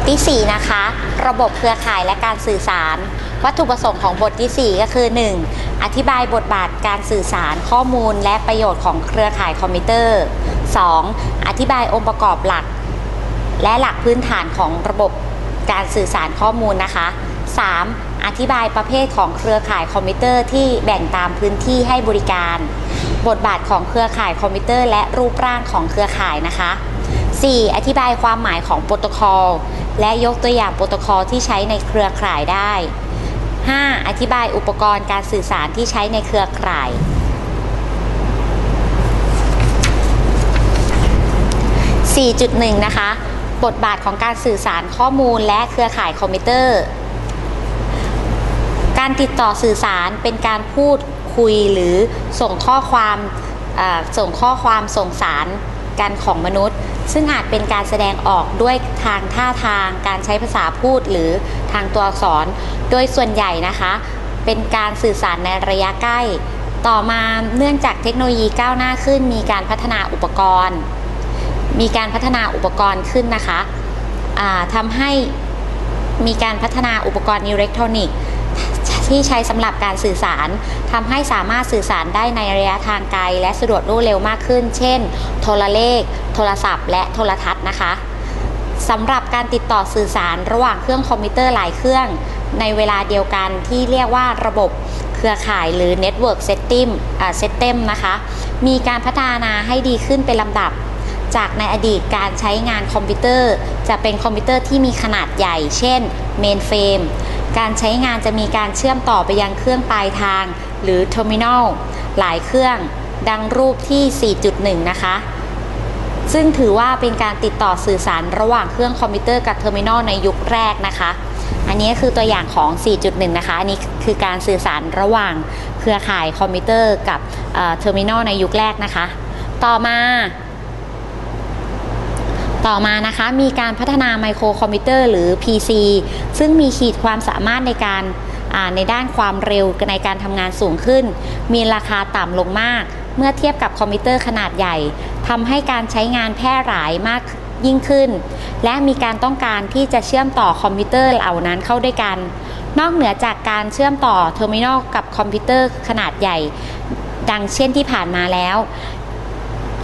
ทที่ 4 นะคะ ระบบเครือข่ายและการสื่อสาร วัตถุประสงค์ของบทที่ 4 ก็คือ 1. อธิบายบทบาทการสื่อสารข้อมูลและประโยชน์ของเครือข่ายคอมพิวเตอร์ 2. อธิบายองค์ประกอบหลัก และหลักพื้นฐานของระบบการสื่อสารข้อมูลนะคะ 3. อธิบายประเภทของเครือข่ายคอมพิวเตอร์ที่แบ่งตามพื้นที่ให้บริการ บทบาทของเครือข่ายคอมพิวเตอร์ และรูปร่างของเครือข่ายนะคะ 4. อธิบายความหมายของโปรโตคอล และยกตัวอย่างโปรโตคอลที่ใช้ในเครือข่ายได้ 5. อธิบายอุปกรณ์การสื่อสารที่ใช้ในเครือข่าย 4.1 นะคะ บทบาทของการสื่อสารข้อมูลและเครือข่ายคอมพิวเตอร์ การติดต่อสื่อสารเป็นการพูดคุยหรือส่งข้อความส่งข้อความส่งสารกันของมนุษย์ ซึ่งอาจเป็นการแสดงออกด้วยทางท่าทาง การใช้ภาษาพูดหรือทางตัวอักษร โดยส่วนใหญ่นะคะ เป็นการสื่อสารในระยะใกล้ ต่อมาเนื่องจากเทคโนโลยีก้าวหน้าขึ้น มีการพัฒนาอุปกรณ์ มีการพัฒนาอุปกรณ์ขึ้นนะคะทำให้มีการพัฒนาอุปกรณ์อิเล็กทรอนิกส์ ที่ใช้สำหรับการสื่อสารทำให้สามารถสื่อสารได้ในระยะทางไกล และสะดวกรวดเร็วมากขึ้น เช่น โทรเลข โทรศัพท์ และโทรทัศน์นะคะสำหรับการติดต่อสื่อสารระหว่างเครื่องคอมพิวเตอร์หลายเครื่อง ในเวลาเดียวกันที่เรียกว่าระบบเครือข่ายหรือ Network System อ่า System นะคะ มีการพัฒนาให้ดีขึ้นเป็นลำดับ จากในอดีตการใช้งานคอมพิวเตอร์ จะเป็นคอมพิวเตอร์ที่มีขนาดใหญ่ เช่นเมนเฟรม การใช้งานจะมีการเชื่อมต่อไปยังเครื่องปลายทาง หรือเทอร์มินอลหลายเครื่องดังรูปที่ 4.1 นะคะ ซึ่งถือว่าเป็นการติดต่อสื่อสารระหว่างเครื่องคอมพิวเตอร์กับเทอร์มินอลในยุคแรกนะคะ อันนี้คือตัวอย่างของ 4.1 นะคะ อันนี้คือการสื่อสารระหว่างเครือข่ายคอมพิวเตอร์กับเทอร์มินอลในยุคแรกนะคะ ต่อมา ต่อมานะคะมีการพัฒนาไมโครคอมพิวเตอร์หรือ PC ซึ่งมีขีดความสามารถในการในด้านความเร็วในการทำงานสูงขึ้น มีราคาต่ำลงมาก เมื่อเทียบกับคอมพิวเตอร์ขนาดใหญ่ทำให้การใช้งานแพร่หลายมากยิ่งขึ้น และมีการต้องการที่จะเชื่อมต่อคอมพิวเตอร์เหล่านั้นเข้าด้วยกัน นอกเหนือจากการเชื่อมต่อเทอร์มินอลกับคอมพิวเตอร์ขนาดใหญ่ ดังเช่นที่ผ่านมาแล้ว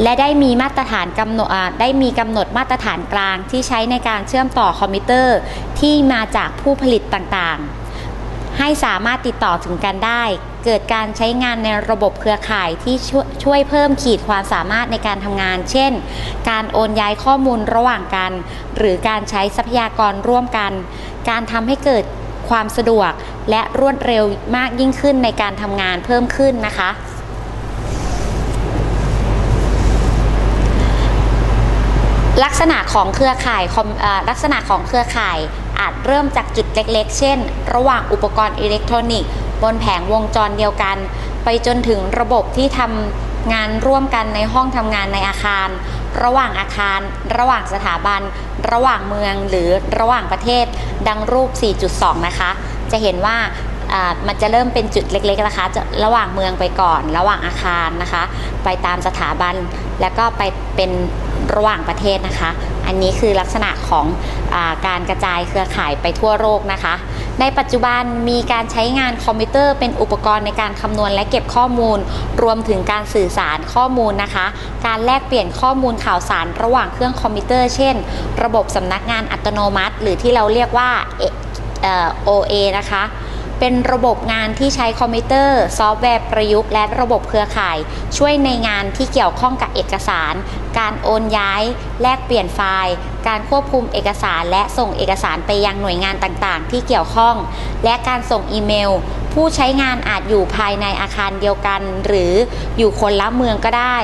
และได้มีมาตรฐานกำหนดได้มีกำหนดมาตรฐานกลางที่ใช้ในการเชื่อมต่อคอมพิวเตอร์ ที่มาจากผู้ผลิตต่างๆ ให้สามารถติดต่อถึงกันได้ เกิดการใช้งานในระบบเครือข่ายที่ช่วยช่วยเพิ่มขีดความสามารถในการทำงาน เช่น การโอนย้ายข้อมูลระหว่างกัน หรือการใช้ทรัพยากรร่วมกัน การทำให้เกิดความสะดวกและรวดเร็วมากยิ่งขึ้นในการทำงานเพิ่มขึ้นนะคะ ลักษณะของเครือข่ายลักษณะของเครือข่าย อาจเริ่มจากจุดเล็กๆ เช่น ระหว่างอุปกรณ์อิเล็กทรอนิกส์ บนแผงวงจรเดียวกัน ไปจนถึงระบบที่ทำงานร่วมกันในห้องทำงานในอาคาร ระหว่างอาคาร ระหว่างสถาบัน ระหว่างเมืองหรือระหว่างประเทศ ดังรูป 4.2 นะคะ จะเห็นว่ามันจะเริ่มเป็นจุดเล็กๆนะคะจะระหว่างเมืองไปก่อน ระหว่างอาคารนะคะ ไปตามสถาบัน แล้วก็ไปเป็น ระหว่างประเทศนะคะ อันนี้คือลักษณะของอาการกระจายเครือข่ายไปทั่วโลกนะคะ ในปัจจุบันมีการใช้งานคอมพิวเตอร์เป็นอุปกรณ์ในการคำนวณและเก็บข้อมูล รวมถึงการสื่อสารข้อมูลนะคะ การแลกเปลี่ยนข้อมูลข่าวสารระหว่างเครื่องคอมพิวเตอร์ เช่น ระบบสำนักงานอัตโนมัติ หรือที่เราเรียกว่า OA นะคะ เป็นระบบงานที่ใช้คอมพิวเตอร์ ซอฟต์แวร์ประยุกต์และระบบเครือข่าย ช่วยในงานที่เกี่ยวข้องกับเอกสาร การโอนย้าย แลกเปลี่ยนไฟล์ การควบคุมเอกสาร และส่งเอกสารไปยังหน่วยงานต่างๆ ที่เกี่ยวข้อง และการส่งอีเมล ผู้ใช้งานอาจอยู่ภายในอาคารเดียวกัน หรืออยู่คนละเมืองก็ได้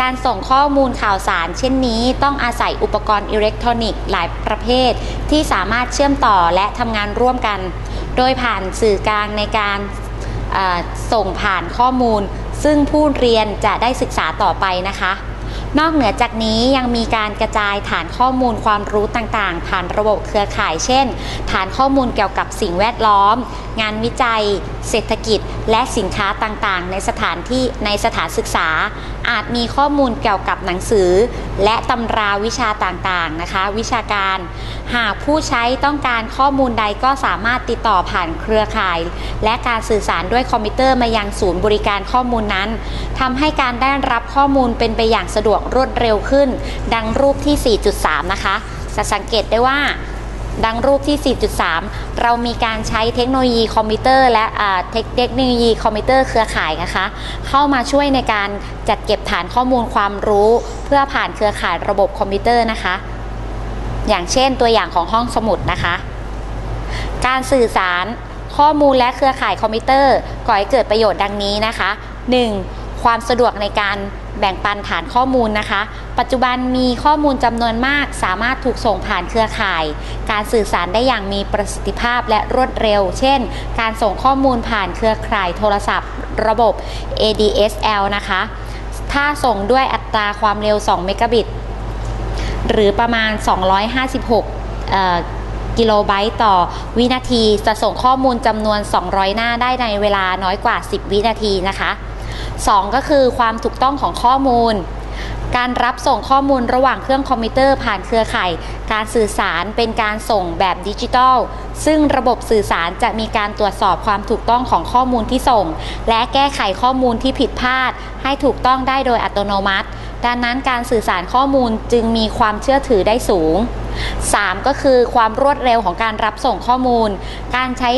การส่งข้อมูลข่าวสาร เช่นนี้ ต้องอาศัยอุปกรณ์อิเล็กทรอนิกส์หลายประเภท ที่สามารถเชื่อมต่อและทำงานร่วมกัน โดยผ่านสื่อกลางในการส่งผ่านข้อมูล ซึ่งผู้เรียนจะได้ศึกษาต่อไปนะคะ นอกเหนือจากนี้ยังมีการกระจายฐานข้อมูลความรู้ต่างๆ ผ่านระบบเครือข่าย เช่น ฐานข้อมูลเกี่ยวกับสิ่งแวดล้อม งานวิจัย เศรษฐกิจ และสินค้าต่างๆ ในสถานที่ในสถานศึกษา อาจมีข้อมูลเกี่ยวกับหนังสือ และตำราวิชาต่างๆนะคะ วิชาการ หากผู้ใช้ต้องการข้อมูลใดก็สามารถติดต่อผ่านเครือข่าย และการสื่อสารด้วยคอมพิวเตอร์มายังศูนย์บริการข้อมูลนั้นทำให้การได้รับข้อมูลเป็นไปอย่างสะดวกรวดเร็วขึ้น ดังรูปที่ 4.3 นะคะ จะสังเกตได้ว่าดังรูปที่ 4.3 เรามีการใช้เทคโนโลยีคอมพิวเตอร์และเทคโนโลยีคอมพิวเตอร์เครือข่ายนะคะ เข้ามาช่วยในการจัดเก็บฐานข้อมูลความรู้ เพื่อผ่านเครือข่ายระบบคอมพิวเตอร์นะคะ อย่างเช่นตัวอย่างของห้องสมุดนะคะ การสื่อสารข้อมูลและเครือข่ายคอมพิวเตอร์ก่อให้เกิดประโยชน์ดังนี้นะคะ 1. ความสะดวกในการแบ่งปันฐานข้อมูลนะคะ ปัจจุบันมีข้อมูลจำนวนมาก สามารถถูกส่งผ่านเครือข่าย การสื่อสารได้อย่างมีประสิทธิภาพและรวดเร็ว เช่น การส่งข้อมูลผ่านเครือข่ายโทรศัพท์ ระบบ ADSL นะคะ ถ้าส่งด้วยอัตราความเร็ว 2 เมกะบิต หรือประมาณ 256กิโลไบต์ต่อวินาที จะส่งข้อมูลจำนวน 200 หน้าได้ในเวลาน้อยกว่า 10 วินาทีนะคะ 2 ก็คือความถูกต้องของข้อมูล การรับส่งข้อมูลระหว่างเครื่องคอมพิวเตอร์ผ่านเครือข่าย การสื่อสารเป็นการส่งแบบดิจิทัล ซึ่งระบบสื่อสารจะมีการตรวจสอบความถูกต้องของข้อมูลที่ส่ง และแก้ไขข้อมูลที่ผิดพลาด ให้ถูกต้องได้โดยอัตโนมัติ ดังนั้นการสื่อสารข้อมูลจึงมีความเชื่อถือได้สูง 3 ก็คือความรวดเร็วของการรับส่งข้อมูล การใช้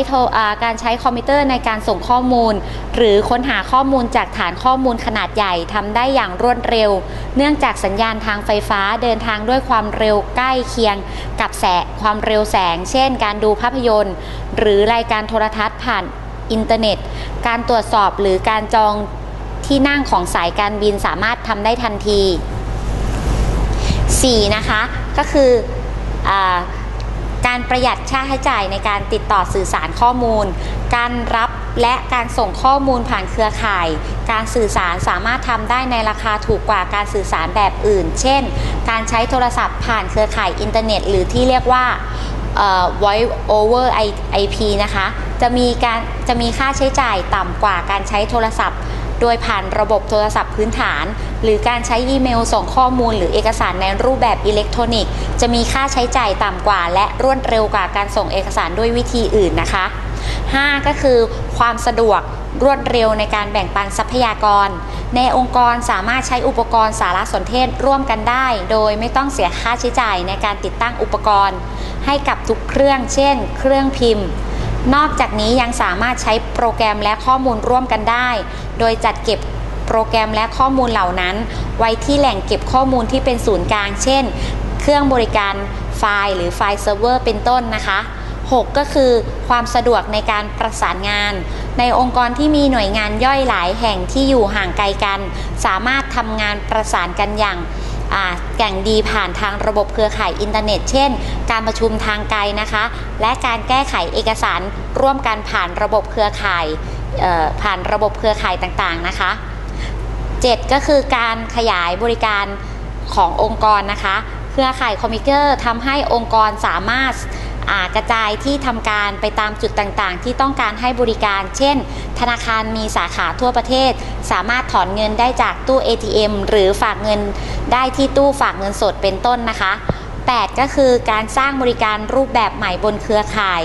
การใช้คอมพิวเตอร์ในการส่งข้อมูล หรือค้นหาข้อมูลจากฐานข้อมูลขนาดใหญ่ทำได้อย่างรวดเร็ว เนื่องจากสัญญาณทางไฟฟ้าเดินทางด้วยความเร็วใกล้เคียง กับแสงความเร็วแสง เช่น การดูภาพยนตร์ หรือรายการโทรทัศน์ผ่านอินเทอร์เน็ต การตรวจสอบหรือการจอง ที่นั่งของสายการบินสามารถทำได้ทันที 4. นะคะ ก็คืออการประหยัดค่าใช้จ่ายในการติดต่อสื่อสารข้อมูล การรับและการส่งข้อมูลผ่านเครือข่าย การสื่อสารสามารถทำได้ในราคาถูกกว่าการสื่อสารแบบอื่น เช่น การใช้โทรศัพท์ผ่านเครือข่ายอินเทอร์เน็ต หรือที่เรียกว่าเอ่อ voice over IP นะคะ จะมีการจะมีค่าใช้จ่ายต่ำกว่าการใช้โทรศัพท์ โดยผ่านระบบโทรศัพท์พื้นฐาน หรือการใช้อีเมลส่งข้อมูล หรือเอกสารในรูปแบบอิเล็กทรอนิกส์ จะมีค่าใช้จ่ายต่ำกว่า และรวดเร็วกว่าการส่งเอกสารด้วยวิธีอื่นนะคะ 5 ก็คือความสะดวกรวดเร็วในการแบ่งปันทรัพยากร ในองค์กรสามารถใช้อุปกรณ์สารสนเทศร่วมกันได้ โดยไม่ต้องเสียค่าใช้จ่ายในการติดตั้งอุปกรณ์ ให้กับทุกเครื่อง เช่น เครื่องพิมพ์ นอกจากนี้ยังสามารถใช้โปรแกรมและข้อมูลร่วมกันได้ โดยจัดเก็บโปรแกรมและข้อมูลเหล่านั้น ไว้ที่แหล่งเก็บข้อมูลที่เป็นศูนย์กลาง เช่น เครื่องบริการไฟล์หรือไฟล์เซิร์ฟเวอร์เป็นต้นนะคะ 6 ก็คือความสะดวกในการประสานงาน ในองค์กรที่มีหน่วยงานย่อยหลายแห่งที่อยู่ห่างไกลกัน สามารถทำงานประสานกันอย่าง แก่งดีผ่านทางระบบเครือข่ายอินเทอร์เน็ต เช่น การประชุมทางไกลนะคะ และการแก้ไขเอกสารร่วมกันผ่านระบบเครือข่ายผ่านระบบเครือข่ายต่างๆนะคะ 7 ก็คือการขยายบริการขององค์กรนะคะ เครือข่ายคอมพิวเตอร์ทำให้องค์กรสามารถ กระจายที่ทำการไปตามจุดต่างๆ ที่ต้องการให้บริการ เช่น ธนาคารมีสาขาทั่วประเทศ สามารถถอนเงินได้จากตู้ ATM หรือฝากเงินได้ที่ตู้ฝากเงินสดเป็นต้นนะคะ 8 ก็คือการสร้างบริการรูปแบบใหม่บนเครือข่าย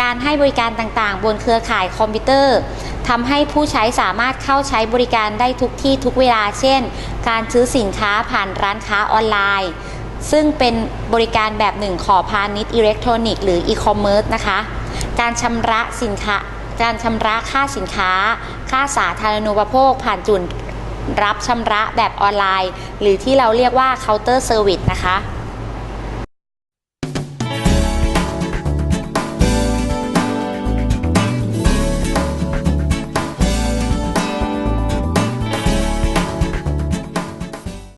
การให้บริการต่างๆ บนเครือข่ายคอมพิวเตอร์ทำให้ผู้ใช้สามารถเข้าใช้บริการได้ทุกที่ทุกเวลา เช่น การซื้อสินค้าผ่านร้านค้าออนไลน์ ซึ่งเป็นบริการแบบหนึ่งขอพาณิชย์อิเล็กทรอนิกส์หรืออีคอมเมิร์ซนะคะ การชำระสินค้า การชำระค่าสินค้า ค่าสาธารณูปโภค ผ่านจุดรับชำระแบบออนไลน์ หรือที่เราเรียกว่าเคาน์เตอร์เซอร์วิสนะคะ